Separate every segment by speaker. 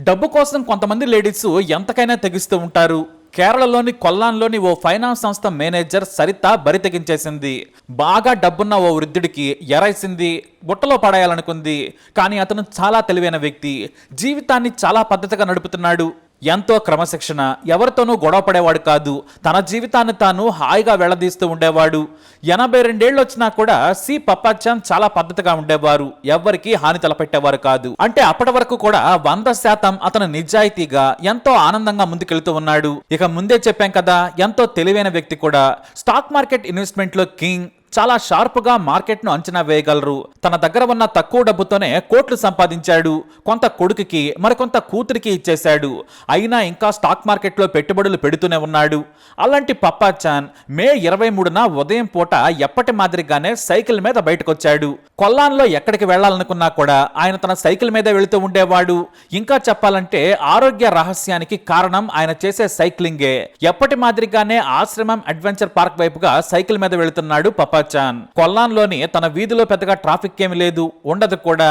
Speaker 1: డబ్బు కోసం కొంతమంది లేడీస్ ఎంతకైనా తెగిస్తూ ఉంటారు. కేరళలోని కొల్లాన్లోని ఓ ఫైనాన్స్ సంస్థ మేనేజర్ సరిత బరి తెగించేసింది. బాగా డబ్బున్న ఓ వృద్ధుడికి ఎరైసింది బుట్టలో పడేయాలనుకుంది. కానీ అతను చాలా తెలివైన వ్యక్తి. జీవితాన్ని చాలా పద్ధతిగా నడుపుతున్నాడు. ఎంతో క్రమశిక్షణ ఎవరితోనూ గొడవ పడేవాడు కాదు. తన జీవితాన్ని తాను హాయిగా వెళ్ళదీస్తూ ఉండేవాడు. ఎనభై రెండేళ్ళు వచ్చినా కూడా సి పప్పాచాన్ చాలా పద్ధతిగా ఉండేవారు. ఎవ్వరికి హాని తలపెట్టేవారు కాదు. అంటే అప్పటి వరకు కూడా వంద శాతం అతను నిజాయితీగా ఎంతో ఆనందంగా ముందుకెళ్తూ ఉన్నాడు. ఇక ముందే చెప్పాం కదా ఎంతో తెలివైన వ్యక్తి కూడా. స్టాక్ మార్కెట్ ఇన్వెస్ట్మెంట్లో కింగ్ చాలా షార్ప్గా మార్కెట్ను అంచనా వేయగలరు. తన దగ్గర ఉన్న తక్కువ డబ్బుతోనే కోట్లు సంపాదించాడు. కొంత కొడుకుకి మరికొంత కూతురికి ఇచ్చేశాడు. అయినా ఇంకా స్టాక్ మార్కెట్లో పెట్టుబడులు పెడుతూనే ఉన్నాడు. అలాంటి పప్పాచాన్ మే ఇరవై మూడున ఉదయం పూట ఎప్పటి మాదిరిగానే సైకిల్ మీద బయటకొచ్చాడు. కొల్లాన్లో ఎక్కడికి వెళ్ళాలనుకున్నా కూడా ఆయన తన సైకిల్ మీద వెళుతూ ఉండేవాడు. ఇంకా చెప్పాలంటే ఆరోగ్య రహస్యానికి కారణం ఆయన చేసే సైక్లింగే. ఎప్పటి మాదిరిగానే ఆశ్రమం అడ్వెంచర్ పార్క్ వైపుగా సైకిల్ మీద వెళుతున్నాడు పప్పా పపాచాన్ కొల్లాన్లోని తన వీధిలో పెద్దగా ట్రాఫిక్ ఏమి లేదు ఉండదు కూడా.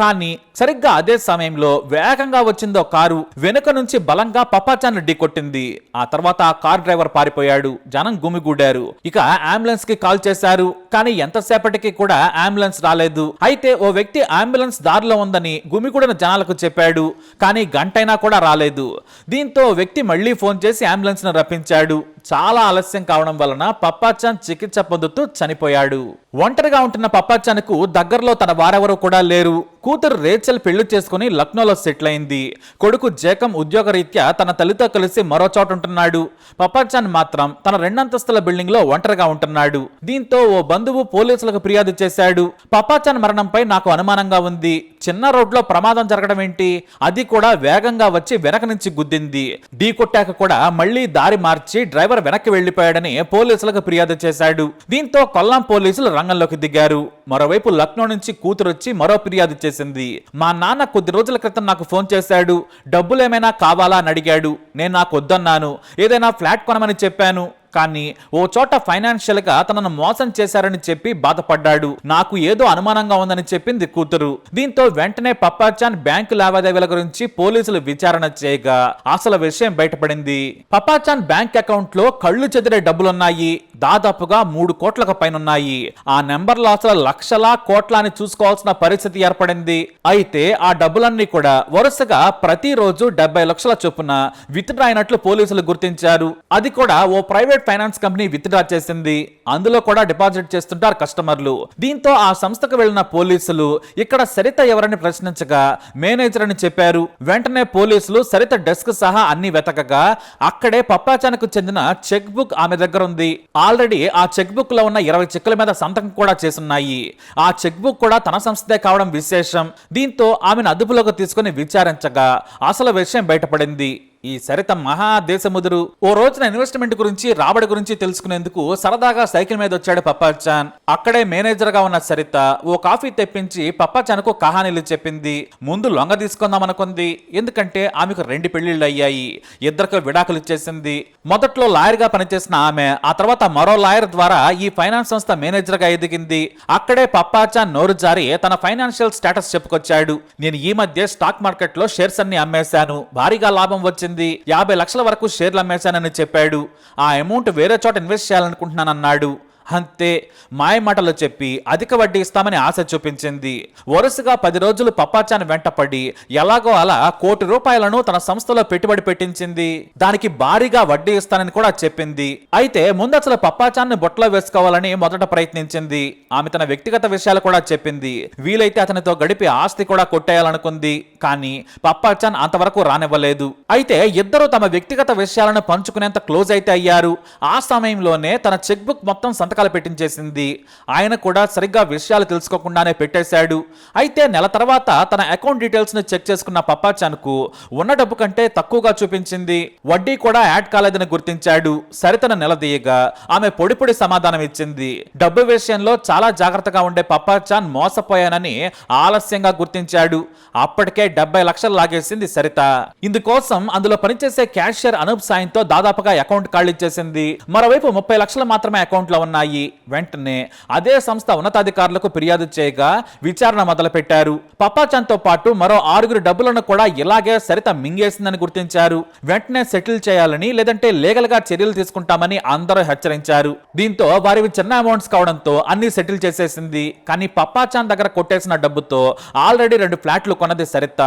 Speaker 1: కానీ సరిగ్గా అదే సమయంలో వేగంగా వచ్చిందో కారు వెనుక నుంచి బలంగా పపాచాన్ ఢీకొట్టింది. ఆ తర్వాత ఆ కార్ డ్రైవర్ పారిపోయాడు జనం గుమిగూడారు. ఇక అంబులెన్స్కి కాల్ చేశారు కానీ ఎంతసేపటికి కూడా అంబులెన్స్ రాలేదు. అయితే ఓ వ్యక్తి అంబులెన్స్ దారిలో ఉందని గుమిగూడిన జనాలకు చెప్పాడు కానీ గంటైనా కూడా రాలేదు. దీంతో వ్యక్తి మళ్ళీ ఫోన్ చేసి అంబులెన్స్ను రప్పించాడు. చాలా ఆలస్యం కావడం వలన పప్పాచాన్ చికిత్స పొందుతూ చనిపోయాడు. ఒంటరిగా ఉంటున్న పప్పాచాన్కు దగ్గరలో తన వారెవరూ కూడా లేరు. కూతురు రేచల్ పెళ్ళి చేసుకుని లక్నోలో సెటిల్ అయింది. కొడుకు జేకం ఉద్యోగరీత్యా తన తల్లితో కలిసి మరో చోట ఉంటున్నాడు. పప్పాచాన్ మాత్రం తన రెండంతస్తుల బిల్డింగ్లో ఒంటరిగా ఉంటున్నాడు. దీంతో ఓ బంధువు పోలీసులకు ఫిర్యాదు చేశాడు. పప్పాచాన్ మరణంపై నాకు అనుమానంగా ఉంది. చిన్న రోడ్లో ప్రమాదం జరగడం ఏంటి? అది కూడా వేగంగా వచ్చి వెనక నుంచి గుద్దింది. ఢీ కొట్టాక కూడా మళ్ళీ దారి మార్చి డ్రైవర్ వెనక్కి వెళ్ళిపోయాడని పోలీసులకు ఫిర్యాదు చేశాడు. దీంతో కొల్లాం పోలీసులు రంగంలోకి దిగారు. మరోవైపు లక్నో నుంచి కూతురు వచ్చి మరో ఫిర్యాదు చేశారు. చేసింది. మా నాన్న కొద్ది రోజుల క్రితం నాకు ఫోన్ చేశాడు. డబ్బులు ఏమైనా కావాలా అని అడిగాడు. నేను నాకు వద్దన్నాను. ఏదైనా ఫ్లాట్ కొనమని చెప్పాను. కానీ ఓ చోట ఫైనాన్షియల్గా తనను మోసం చేశారని చెప్పి బాధపడ్డాడు. నాకు ఏదో అనుమానంగా ఉందని చెప్పింది కూతురు. దీంతో వెంటనే పప్పాచాన్ బ్యాంకు లావాదేవీల గురించి పోలీసులు విచారణ చేయగా అసలు విషయం బయటపడింది. పప్పాచాన్ బ్యాంక్ అకౌంట్లో కళ్ళు చెదిరే డబ్బులున్నాయి. దాదాపుగా మూడు కోట్లకు పైనున్నాయి. ఆ నెంబర్లు అసలు లక్షలా కోట్ల అని చూసుకోవాల్సిన పరిస్థితి ఏర్పడింది. అయితే ఆ డబ్బులన్నీ కూడా వరుసగా ప్రతిరోజు డెబ్బై లక్షల చొప్పున విత్డ్రా అయినట్లు పోలీసులు గుర్తించారు. అది కూడా ఓ ప్రైవేట్ ఫైనాన్స్ కంపెనీ విత్డ్రా చేసింది. అందులో కూడా డిపాజిట్ చేస్తుంటారు కస్టమర్లు. దీంతో ఆ సంస్థకు వెళ్ళిన పోలీసులు ఇక్కడ సరిత ఎవరని ప్రశ్నించగా మేనేజర్ అని చెప్పారు. వెంటనే పోలీసులు సరిత డెస్క్ సహా అన్ని వెతకగా అక్కడే పప్పాచానకు చెందిన చెక్ బుక్ ఆమె దగ్గర ఉంది. ఆల్రెడీ ఆ చెక్ బుక్లో ఉన్న ఇరవై చెక్కుల మీద సంతకం కూడా చేసున్నాయి. ఆ చెక్ బుక్ కూడా తన సంస్థే కావడం విశేషం. దీంతో ఆమెను అదుపులోకి తీసుకుని విచారించగా అసలు విషయం బయటపడింది. ఈ సరిత మహాదేశముదురు. ఓ రోజున ఇన్వెస్ట్మెంట్ గురించి రాబడి గురించి తెలుసుకునేందుకు సరదాగా సైకిల్ మీద వచ్చాడు పప్పాచాన్ అక్కడే మేనేజర్గా ఉన్న సరిత ఓ కాఫీ తెప్పించి పప్పాచాన్కు కహానీలు చెప్పింది. ముందు లొంగ తీసుకుందాం అనుకుంది. ఎందుకంటే ఆమెకు రెండు పెళ్ళిళ్ళు అయ్యాయి ఇద్దరికి విడాకులు ఇచ్చేసింది. మొదట్లో లాయర్గా పనిచేసిన ఆమె ఆ తర్వాత మరో లాయర్ ద్వారా ఈ ఫైనాన్స్ సంస్థ మేనేజర్గా ఎదిగింది. అక్కడే పప్పాచాన్ నోరు జారి తన ఫైనాన్షియల్ స్టేటస్ చెప్పుకొచ్చాడు. నేను ఈ మధ్య స్టాక్ మార్కెట్లో షేర్స్ అన్ని అమ్మేశాను. భారీగా లాభం వచ్చింది. యాభై లక్షల వరకు షేర్లు అమ్మేశానని చెప్పాడు. ఆ అమౌంట్ వేరే చోట ఇన్వెస్ట్ చేయాలనుకుంటున్నానన్నాడు. అంతే మాయమాటలు చెప్పి అధిక వడ్డీ ఇస్తామని ఆశ చూపించింది. వరుసగా పది రోజులు పప్పాచాన్ వెంటపడి ఎలాగో అలా కోటి రూపాయలను తన సంస్థలో పెట్టుబడి పెట్టించింది. దానికి భారీగా వడ్డీ ఇస్తానని కూడా చెప్పింది. అయితే ముందసలు పప్పాచాన్ పప్పాచాన్ని బొట్లో వేసుకోవాలని మొదట ప్రయత్నించింది. ఆమె తన వ్యక్తిగత విషయాలు కూడా చెప్పింది. వీలైతే అతనితో గడిపి ఆస్తి కూడా కొట్టేయాలనుకుంది. కానీ పప్పాచాన్ అంతవరకు రానివ్వలేదు. అయితే ఇద్దరు తమ వ్యక్తిగత విషయాలను పంచుకునేంత క్లోజ్ అయితే అయ్యారు. ఆ సమయంలోనే తన చెక్ బుక్ మొత్తం సంతకాలు పెట్టించేసింది. ఆయన కూడా సరిగ్గా విషయాలు తెలుసుకోకుండానే పెట్టేశాడు. అయితే నెల తర్వాత తన అకౌంట్ డీటెయిల్స్ను చెక్ చేసుకున్న పప్పాచాన్కు ఉన్న డబ్బు కంటే తక్కువగా చూపించింది. వడ్డీ కూడా యాడ్ కాలేదని గుర్తించాడు. సరితను నిలదీయగా ఆమె పొడి పొడి సమాధానం ఇచ్చింది. డబ్బు విషయంలో చాలా జాగ్రత్తగా ఉండే పప్పాచాన్ మోసపోయానని ఆలస్యంగా గుర్తించాడు. అప్పటికే డెబ్బై లక్షలు లాగేసింది సరిత. ఇందుకోసం అందులో పనిచేసే క్యాషియర్ అనూప్ సాయంతో దాదాపుగా అకౌంట్ ఖాళీ చేసింది. మరోవైపు ముప్పై లక్షలు మాత్రమే అకౌంట్లో ఉన్నాయి. ఉన్నాయి వెంటనే అదే సంస్థ ఉన్నతాధికారులకు ఫిర్యాదు చేయగా విచారణ మొదలుపెట్టారు. పప్పాచాన్తో పాటు మరో ఆరుగురు డబ్బులను కూడా ఇలాగే సరిత మింగేసిందని గుర్తించారు. వెంటనే సెటిల్ చేయాలని లేదంటే లీగల్గా చర్యలు తీసుకుంటామని అందరూ హెచ్చరించారు. దీంతో వారివి చిన్న అమౌంట్స్ కావడంతో అన్ని సెటిల్ చేసేసింది. కానీ పప్పాచాన్ దగ్గర కొట్టేసిన డబ్బుతో ఆల్రెడీ రెండు ఫ్లాట్లు కొన్నది సరిత.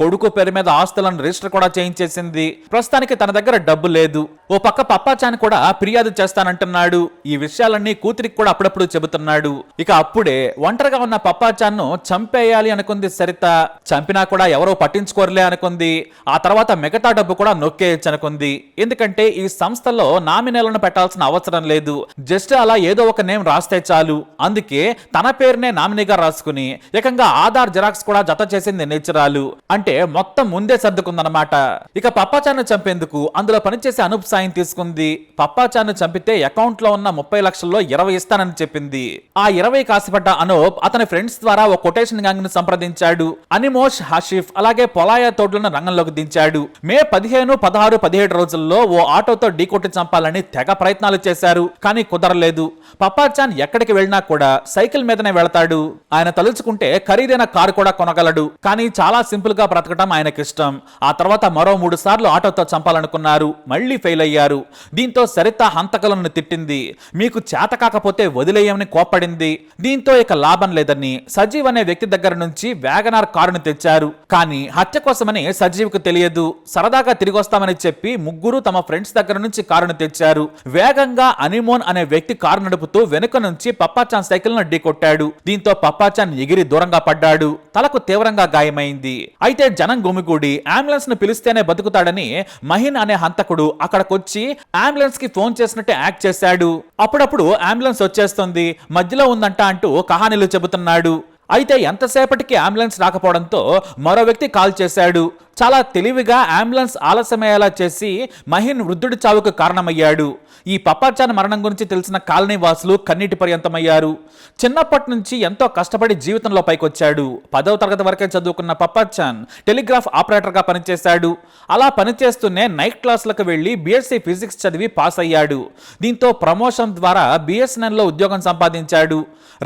Speaker 1: కొడుకు పేరు మీద ఆస్తులను రిజిస్టర్ కూడా చేయించేసింది. ప్రస్తుతానికి తన దగ్గర డబ్బు లేదు. ఓ పక్క పప్పాచాన్ కూడా ఫిర్యాదు చేస్తానంటున్నాడు. ఈ విషయాలన్నీ కూతురికి కూడా అప్పుడప్పుడు చెబుతున్నాడు. ఇక అప్పుడే ఒంటరిగా ఉన్న పప్పాచాన్ను చంపేయాలి అనుకుంది సరిత. చంపినా కూడా ఎవరో పట్టించుకోరలే అనుకుంది. ఆ తర్వాత మిగతా డబ్బు కూడా నొక్కేయచ్చు అనుకుంది. ఎందుకంటే ఈ సంస్థలో నామినేలను పెట్టాల్సిన అవసరం లేదు. జస్ట్ అలా ఏదో ఒక నేమ్ రాస్తే చాలు. అందుకే తన పేరునే నామినీగా రాసుకుని ఏకంగా ఆధార్ జిరాక్స్ కూడా జత చేసింది నేచురాలు. అంటే మొత్తం ముందే సర్దుకుందనమాట ఇక పప్పాచాన్ను చంపేందుకు అందులో పనిచేసే అనుప్ సాయం తీసుకుంది. పప్పాచాన్ను చంపితే అకౌంట్లో ఉన్న ముప్పై లక్షల్లో ఇరవై ఇస్తానని చెప్పింది. ఆ ఇరవై కాసిపడ్డ అనూప్ అతని ఫ్రెండ్స్ ద్వారా ఒక కొటేషన్ గ్యాంగ్ను సంప్రదించాడు. అనిమోష్ హషీఫ్ అలాగే పొలాయ తోడ్లను రంగంలోకి దించాడు. మే పదిహేను పదహారు పదిహేడు రోజుల్లో ఓ ఆటోతో ఢీకొట్టి చంపాలని తెగ ప్రయత్నాలు చేశారు. కానీ కుదరలేదు. పప్పాచాన్ ఎక్కడికి వెళ్ళినా కూడా సైకిల్ మీదనే వెళతాడు. ఆయన తలుచుకుంటే ఖరీదైన కారు కూడా కొనగలడు. కానీ చాలా సింపుల్గా బ్రతకడం ఆయనకిష్టం ఆ తర్వాత మరో మూడు సార్లు ఆటోతో చంపాలనుకున్నారు. మళ్ళీ ఫెయిల్ అయ్యారు. దీంతో సరిత హంతకలను తిట్టింది. మీకు చేత కాకపోతే వదిలేయమని కోప్పడింది. దీంతో ఇక లాభం లేదని సజీవ్ అనే వ్యక్తి దగ్గర నుంచి వ్యాగనార్ కారును తెచ్చారు. కానీ హత్య కోసమని సజీవ్కు తెలియదు. సరదాగా తిరిగి వస్తామని చెప్పి ముగ్గురు తమ ఫ్రెండ్స్ దగ్గర నుంచి కారును తెచ్చారు. వేగంగా అనిమోన్ అనే వ్యక్తి కారు నడుపుతూ వెనుక నుంచి పప్పాచాన్ సైకిల్ను ఢీకొట్టాడు దీంతో పప్పాచాన్ ఎగిరి దూరంగా పడ్డాడు. తలకు తీవ్రంగా గాయమైంది. అయితే జనం గుమిగూడి అంబులెన్స్ను పిలిస్తేనే బతుకుతాడని మహిన్ అనే హంతకుడు అక్కడికొచ్చి అంబులెన్స్కి ఫోన్ చేసినట్టు యాక్ట్ చేశాడు. అప్పుడప్పుడు అంబులెన్స్ వచ్చేస్తుంది. మధ్యలో ఉందంట అంటూ కహానిలు చెబుతున్నాడు. అయితే ఎంతసేపటికి అంబులెన్స్ రాకపోవడంతో మరో వ్యక్తి కాల్ చేశాడు. చాలా తెలివిగా అంబులెన్స్ ఆలస్యమయ్యేలా చేసి మహిన్ వృద్ధుడి చావుకు కారణమయ్యాడు. ఈ పప్పాచాన్ మరణం గురించి తెలిసిన కాలనీ వాసులు కన్నీటి పర్యంతమయ్యారు. చిన్నప్పటి నుంచి ఎంతో కష్టపడి జీవితంలో పైకొచ్చాడు. పదవ తరగతి వరకే చదువుకున్న పప్పాచాన్ టెలిగ్రాఫ్ ఆపరేటర్గా పనిచేశాడు. అలా పనిచేస్తూనే నైట్ క్లాసులకు వెళ్ళి బీఎస్సీ ఫిజిక్స్ చదివి పాస్ అయ్యాడు. దీంతో ప్రమోషన్ ద్వారా బీఎస్ఎన్ఎల్లో ఉద్యోగం సంపాదించాడు.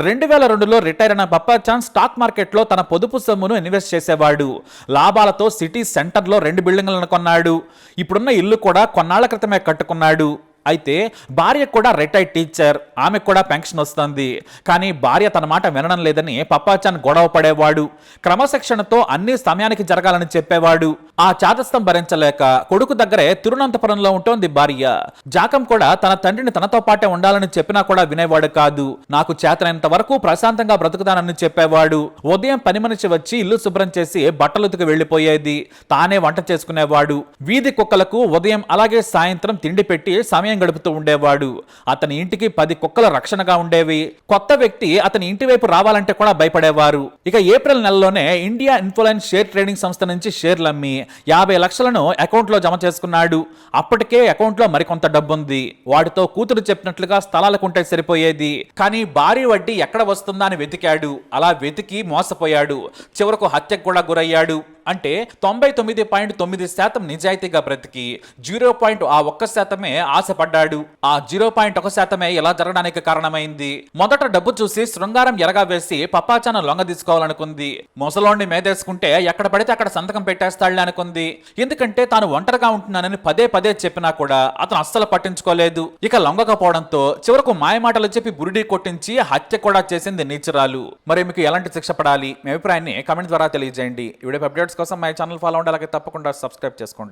Speaker 1: రెండు వేల రెండులో రిటైర్ అయిన పప్పాచాన్ స్టాక్ మార్కెట్లో తన పొదుపు సొమ్మును ఇన్వెస్ట్ చేసేవాడు. లాభాలతో సిటీ సెంటర్లో రెండు బిల్డింగ్లను కొన్నాడు. ఇప్పుడున్న ఇల్లు కూడా కొన్నాళ్ళ క్రితమే కట్టుకున్నాడు. అయితే భార్య కూడా రిటైర్డ్ టీచర్ ఆమెకు కూడా పెన్షన్ వస్తుంది. కానీ భార్య తన మాట వినడం లేదని పప్పాచాన్ గొడవ పడేవాడు. క్రమశిక్షణతో అన్ని సమయానికి జరగాలని చెప్పేవాడు. ఆ చాదస్తం భరించలేక కొడుకు దగ్గరే తిరువనంతపురంలో ఉంటోంది భార్య. జాకం కూడా తన తండ్రిని తనతో పాటే ఉండాలని చెప్పినా కూడా వినేవాడు కాదు. నాకు చేతనైనంత వరకు ప్రశాంతంగా బ్రతుకుతానని చెప్పేవాడు. ఉదయం పని మనిషి వచ్చి ఇల్లు శుభ్రం చేసి బట్టలు వెళ్ళిపోయేది తానే వంట చేసుకునేవాడు. వీధి కుక్కలకు ఉదయం అలాగే సాయంత్రం తిండి పెట్టి సమయం గడుపుతూ ఉండేవాడు. అతని ఇంటికి పది కుక్కల రక్షణగా ఉండేవి. కొత్త వ్యక్తి అతని ఇంటి వైపు రావాలంటే కూడా భయపడేవారు. ఇక ఏప్రిల్ నెలలోనే ఇండియా ఇన్ఫ్లుయెన్స్ షేర్ ట్రేడింగ్ సంస్థ నుంచి షేర్లు అమ్మి యాభై లక్షలను అకౌంట్లో జమ చేసుకున్నాడు. అప్పటికే అకౌంట్లో మరికొంత డబ్బుంది. వాటితో కూతురు చెప్పినట్లుగా స్థలాలకు ఉంటే సరిపోయేది. కానీ భారీ వడ్డీ ఎక్కడ వస్తుందా అని వెతికాడు. అలా వెతికి మోసపోయాడు. చివరకు హత్యకు కూడా గురయ్యాడు. అంటే తొంభై తొమ్మిది పాయింట్ తొమ్మిది శాతం నిజాయితీగా బ్రతికి జీరో పాయింట్ ఆ ఒక్క శాతమే ఆశపడ్డాడు. ఆ జీరో పాయింట్ ఒక శాతమే ఇలా జరగడానికి కారణమైంది. మొదట డబ్బు చూసి శృంగారం ఎరగా వేసి పప్పాచాన లొంగ తీసుకోవాలనుకుంది. ముసలోండి మేదేసుకుంటే ఎక్కడ పడితే అక్కడ సంతకం పెట్టేస్తాడులే అనుకుంది. ఎందుకంటే తాను ఒంటరిగా ఉంటున్నానని పదే పదే చెప్పినా కూడా అతను అస్సలు పట్టించుకోలేదు. ఇక లొంగకపోవడంతో చివరకు మాయమాటలు చెప్పి బురిడి కొట్టించి హత్య కూడా చేసింది నీచురాలు. మరి మీకు ఎలాంటి శిక్ష పడాలి? మీ అభిప్రాయాన్ని కమెంట్ ద్వారా తెలియజేయండి. ఈ అప్డేట్స్ అప్డేట్స్ కోసం మై ఛానల్ ఫాలో అవ్వండి అలాగే తప్పకుండా సబ్స్క్రైబ్ చేసుకోండి.